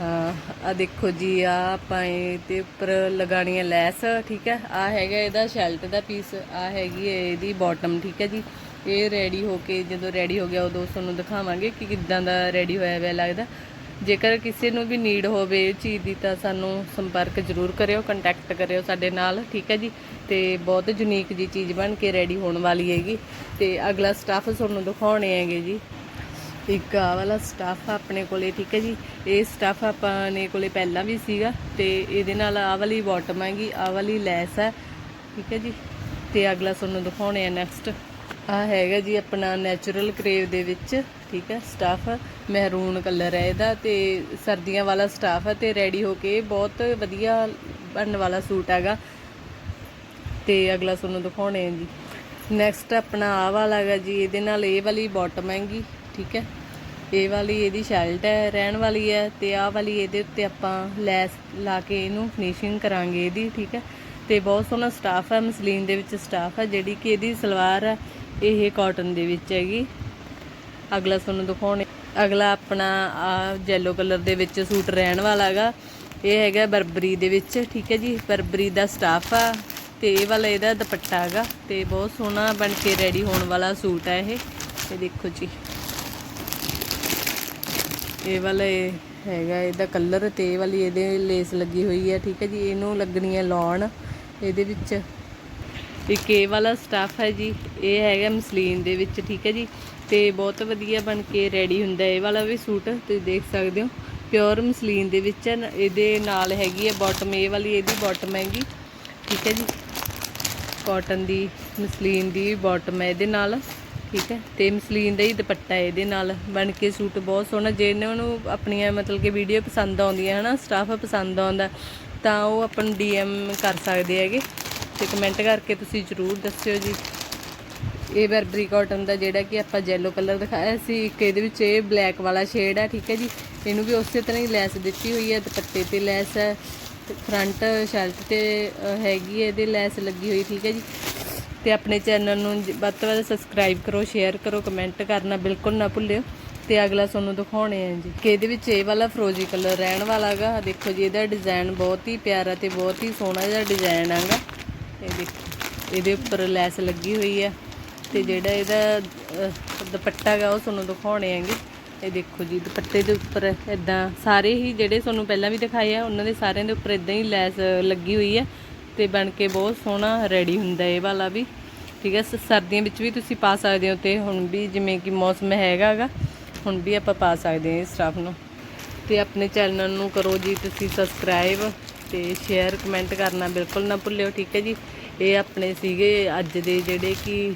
ਹਾਂ ਆ ਦੇਖੋ ਜੀ ਆ ਆਪਾਂ ਇਹਦੇ ਉੱਪਰ ਲਗਾਣੀ ਹੈ ਲੈਸ, ਠੀਕ ਹੈ? ਆ ਹੈਗਾ ਇਹਦਾ ਸ਼ੈਲਟ ਦਾ ਪੀਸ ਆ ਹੈਗੀ ਹੈ ਇਹਦੀ ਬਾਟਮ ਠੀਕ ਹੈ ਜੀ? ਇਹ ਰੈਡੀ ਹੋ ਕੇ ਜਦੋਂ ਰੈਡੀ ਹੋ ਗਿਆ, ਉਦੋਂ ਤੁਹਾਨੂੰ ਦਿਖਾਵਾਂਗੇ ਕਿ ਕਿੱਦਾਂ ਦਾ ਰੈਡੀ ਹੋਇਆ ਹੋਇਆ ਲੱਗਦਾ। ਜੇਕਰ ਕਿਸੇ ਨੂੰ ਵੀ ਨੀਡ ਹੋਵੇ ਇਹ ਚੀਜ਼ ਦੀ, ਤਾਂ ਸਾਨੂੰ ਸੰਪਰਕ ਜ਼ਰੂਰ ਕਰਿਓ ਕੰਟੈਕਟ ਕਰਿਓ ਸਾਡੇ ਨਾਲ, ਠੀਕ ਹੈ ਜੀ? ਤੇ ਬਹੁਤ ਯੂਨੀਕ ਜੀ ਚੀਜ਼ ਬਣ ਕੇ ਰੈਡੀ ਹੋਣ ਵਾਲੀ ਹੈਗੀ। ਤੇ ਅਗਲਾ ਸਟਾਫ ਤੁਹਾਨੂੰ ਦਿਖਾਉਣੇ ਹੈਗੇ ਜੀ। ਇੱਕ ਆਹ ਵਾਲਾ ਸਟਾਫ ਆਪਣੇ ਕੋਲੇ, ਠੀਕ ਹੈ ਜੀ? ਇਹ ਸਟਾਫ ਆਪਾਂ ਨੇ ਕੋਲੇ ਪਹਿਲਾਂ ਵੀ ਸੀਗਾ ਤੇ ਇਹਦੇ ਨਾਲ ਆਹ ਵਾਲੀ ਬਾਟਮ ਹੈਗੀ, ਆਹ ਵਾਲੀ ਲੈਸ ਹੈ, ਠੀਕ ਹੈ ਜੀ? ਤੇ ਅਗਲਾ ਤੁਹਾਨੂੰ ਦਿਖਾਉਣੇ ਆ ਨੈਕਸਟ ਆ ਹੈਗਾ ਜੀ ਆਪਣਾ ਨੈਚੁਰਲ ਕਰੇਵ ਦੇ ਵਿੱਚ, ਠੀਕ ਹੈ? ਸਟਾਫ ਮਹਿਰੂਨ ਕਲਰ ਹੈ ਇਹਦਾ ਤੇ ਸਰਦੀਆਂ ਵਾਲਾ ਸਟਾਫ ਹੈ ਤੇ ਰੈਡੀ ਹੋ ਕੇ ਬਹੁਤ ਵਧੀਆ ਬਣਨ ਵਾਲਾ ਸੂਟ ਹੈਗਾ। ਤੇ ਅਗਲਾ ਤੁਹਾਨੂੰ ਦਿਖਾਉਣੇ ਆ ਜੀ। ਨੈਕਸਟ ਆਪਣਾ ਆਹ ਵਾਲਾ ਹੈਗਾ ਜੀ, ਇਹਦੇ ਨਾਲ ਇਹ ਵਾਲੀ ਬਾਟਮ ਹੈਗੀ ਠੀਕ ਹੈ? ਇਹ ਵਾਲੀ ਇਹਦੀ ਸ਼ਰਟ ਹੈ, ਰਹਿਣ ਵਾਲੀ ਹੈ ਤੇ ਆਹ ਵਾਲੀ ਇਹਦੇ ਉੱਤੇ ਆਪਾਂ ਲੈਸ ਲਾ ਕੇ ਇਹਨੂੰ ਫਿਨਿਸ਼ਿੰਗ ਕਰਾਂਗੇ ਇਹਦੀ, ਠੀਕ ਹੈ? ਤੇ ਬਹੁਤ ਸੋਹਣਾ ਸਟਾਫ ਹੈ, ਮਸਲੀਨ ਦੇ ਵਿੱਚ ਸਟਾਫ ਹੈ, ਜਿਹੜੀ ਕਿ ਇਹਦੀ ਸਲਵਾਰ ਹੈ, ਇਹ ਕਾਟਨ ਦੇ ਵਿੱਚ ਹੈਗੀ। ਅਗਲਾ ਤੁਹਾਨੂੰ ਦਿਖਾਉਣੇ। ਅਗਲਾ ਆਪਣਾ ਆ ਜੈਲੋ ਕਲਰ ਦੇ ਵਿੱਚ ਸੂਟ ਰਹਿਣ ਵਾਲਾ ਹੈਗਾ। ਇਹ ਹੈਗਾ ਬਰਬਰੀ ਦੇ ਵਿੱਚ, ਠੀਕ ਹੈ ਜੀ? ਬਰਬਰੀ ਦਾ ਸਟਾਫ ਆ ਤੇ ਇਹ ਵਾਲਾ ਇਹਦਾ ਦੁਪੱਟਾ ਹੈਗਾ ਤੇ ਬਹੁਤ ਸੋਹਣਾ ਬਣ ਕੇ ਰੈਡੀ ਹੋਣ ਵਾਲਾ ਸੂਟ ਹੈ ਇਹ। ਇਹ ਦੇਖੋ ਜੀ। ਇਹ ਵਾਲਾ ਇਹ ਹੈਗਾ, ਇਹਦਾ ਕਲਰ ਤੇ ਇਹ ਵਾਲੀ ਇਹਦੇ ਲੇਸ ਲੱਗੀ ਹੋਈ ਹੈ, ਠੀਕ ਹੈ ਜੀ, ਇਹਨੂੰ ਲੱਗਣੀ ਹੈ ਲਾਉਣ, ਇਹਦੇ ਵਿੱਚ। ਇੱਕ ਇਹ ਵਾਲਾ ਸਟਾਫ ਹੈ ਜੀ, ਇਹ ਹੈਗਾ ਮਸਲੀਨ ਦੇ ਵਿੱਚ, ਠੀਕ ਹੈ ਜੀ, ਤੇ ਬਹੁਤ ਵਧੀਆ ਬਣ ਕੇ ਰੈਡੀ ਹੁੰਦਾ ਇਹ ਵਾਲਾ ਵੀ ਸੂਟ ਤੁਸੀਂ ਦੇਖ ਸਕਦੇ ਹੋ ਪਿਓਰ ਮਸਲੀਨ ਦੇ ਵਿੱਚ ਹੈ, ਇਹਦੇ ਨਾਲ ਹੈਗੀ ਹੈ ਬਾਟਮ ਇਹ ਵਾਲੀ ਇਹਦੀ ਬਾਟਮ ਹੈਗੀ, ਠੀਕ ਹੈ ਜੀ ਕਾਟਨ ਦੀ, ਮਸਲੀਨ ਦੀ ਬਾਟਮ ਹੈ ਇਹਦੇ ਨਾਲ। ਠੀਕ ਹੈ। ਤੇ ਮਸਲੀਨ ਦਾ ਹੀ ਦੁਪੱਟਾ ਇਹਦੇ ਨਾਲ। ਬਣ ਕੇ ਸੂਟ ਬਹੁਤ ਸੋਹਣਾ। ਜੇ ਇਹਨਾਂ ਨੂੰ ਆਪਣੀਆਂ ਮਤਲਬ ਕਿ ਵੀਡੀਓ ਪਸੰਦ ਆਉਂਦੀਆਂ, ਹਨਾ ਸਟਾਫ ਪਸੰਦ ਆਉਂਦਾ, ਤਾਂ ਉਹ ਆਪਾਂ ਨੂੰ ਡੀਐਮ ਕਰ ਸਕਦੇ ਹੈਗੇ। ਤੇ ਕਮੈਂਟ ਕਰਕੇ ਤੁਸੀਂ ਜ਼ਰੂਰ ਦੱਸਿਓ ਜੀ। ਇਹ ਬਰਬਰੀ ਕਾਟਨ ਦਾ ਜਿਹੜਾ ਕਿ ਆਪਾਂ ਜੈਲੋ ਕਲਰ ਦਿਖਾਇਆ ਸੀ, ਇੱਕ ਇਹਦੇ ਵਿੱਚ ਇਹ ਬਲੈਕ ਵਾਲਾ ਸ਼ੇਡ ਹੈ ਠੀਕ ਹੈ ਜੀ। ਇਹਨੂੰ ਵੀ ਉਸੇ ਤਰ੍ਹਾਂ ਹੀ ਲੈਸ ਦਿੱਤੀ ਹੋਈ ਹੈ, ਦੁਪੱਟੇ ਤੇ ਲੈਸ ਹੈ। ਫਰੰਟ ਸ਼ਰਟ ਤੇ ਹੈਗੀ ਹੈ, ਇਹਦੇ ਲੈਸ ਲੱਗੀ ਹੋਈ, ਠੀਕ ਹੈ ਜੀ। ਤੇ ਆਪਣੇ ਚੈਨਲ ਨੂੰ ਜ- ਵੱਧ ਤੋਂ ਵੱਧ ਸਬਸਕ੍ਰਾਈਬ ਕਰੋ ਸ਼ੇਅਰ ਕਰੋ ਕਮੈਂਟ ਕਰਨਾ ਬਿਲਕੁਲ ਨਾ ਭੁੱਲਿਓ। ਤੇ ਅਗਲਾ ਤੁਹਾਨੂੰ ਦਿਖਾਉਣੇ ਆ ਜੀ। ਕਿ ਇਹਦੇ ਵਿੱਚ ਇਹ ਵਾਲਾ ਫਰੋਜੀ ਕਲਰ ਰਹਿਣ ਵਾਲਾ ਹੈਗਾ। ਦੇਖੋ ਜੀ, ਇਹਦਾ ਡਿਜ਼ਾਈਨ ਬਹੁਤ ਹੀ ਪਿਆਰਾ ਤੇ ਬਹੁਤ ਹੀ ਸੋਹਣਾ ਜਿਹਾ ਡਿਜ਼ਾਈਨ ਹੈਗਾ। ਇਹ ਦੇਖੋ, ਇਹਦੇ ਉੱਪਰ ਲੈਸ ਲੱਗੀ ਹੋਈ ਆ। ਤੇ ਜਿਹੜਾ ਇਹਦਾ ਦੁਪੱਟਾ ਹੈਗਾ, ਉਹ ਤੁਹਾਨੂੰ ਦਿਖਾਉਣੇ ਹੈਗੇ ਇਹ ਦੇਖੋ ਜੀ, ਦੁਪੱਟੇ ਦੇ ਉੱਪਰ ਇਦਾਂ ਸਾਰੇ ਹੀ ਜਿਹੜੇ ਤੁਹਾਨੂੰ ਪਹਿਲਾਂ ਵੀ ਦਿਖਾਏ ਆ, ਉਹਨਾਂ ਦੇ ਸਾਰਿਆਂ ਦੇ ਉੱਪਰ ਇਦਾਂ ਹੀ ਲੈਸ ਲੱਗੀ ਹੋਈ ਹੈ ਤੇ ਬਣ ਕੇ ਬਹੁਤ ਸੋਹਣਾ ਰੈਡੀ ਹੁੰਦਾ ਇਹ ਵਾਲਾ ਵੀ। ਠੀਕ ਹੈ, ਸ- ਸਰਦੀਆਂ ਵਿੱਚ ਵੀ ਤੁਸੀਂ ਪਾ ਸਕਦੇ ਹੋ ਤੇ ਹੁਣ ਵੀ ਜਿਵੇਂ ਕਿ ਮੌਸਮ ਹੈਗਾਗਾ ਹੁਣ ਵੀ ਆਪਾਂ ਪਾ ਸਕਦੇ ਹਾਂ ਇਸ ਸਟਾਫ ਨੂੰ। ਤੇ ਆਪਣੇ ਚੈਨਲ ਨੂੰ ਕਰੋ ਜੀ ਤੁਸੀਂ ਸਬਸਕ੍ਰਾਈਬ ਤੇ ਸ਼ੇਅਰ ਕਮੈਂਟ ਕਰਨਾ ਬਿਲਕੁਲ ਨਾ ਭੁੱਲਿਓ, ਠੀਕ ਹੈ ਜੀ। ਇਹ ਆਪਣੇ ਸੀਗੇ ਅੱਜ ਦੇ ਜਿਹੜੇ ਕਿ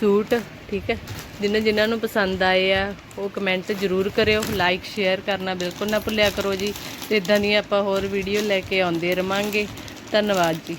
ਸੂਟ, ਠੀਕ ਹੈ। ਜਿਨ੍ਹਾਂ ਜਿਨ੍ਹਾਂ ਨੂੰ ਪਸੰਦ ਆਏ ਆ, ਉਹ ਕਮੈਂਟ ਜ਼ਰੂਰ ਕਰਿਓ ਲਾਈਕ ਸ਼ੇਅਰ ਕਰਨਾ ਬਿਲਕੁਲ ਨਾ ਭੁੱਲਿਆ ਕਰੋ ਜੀ। ਤੇ ਇਦਾਂ ਦੀਆਂ ਆਪਾਂ ਹੋਰ ਵੀਡੀਓ ਲੈ ਕੇ ਆਉਂਦੇ ਰਵਾਂਗੇ। ਧੰਨਵਾਦ ਜੀ।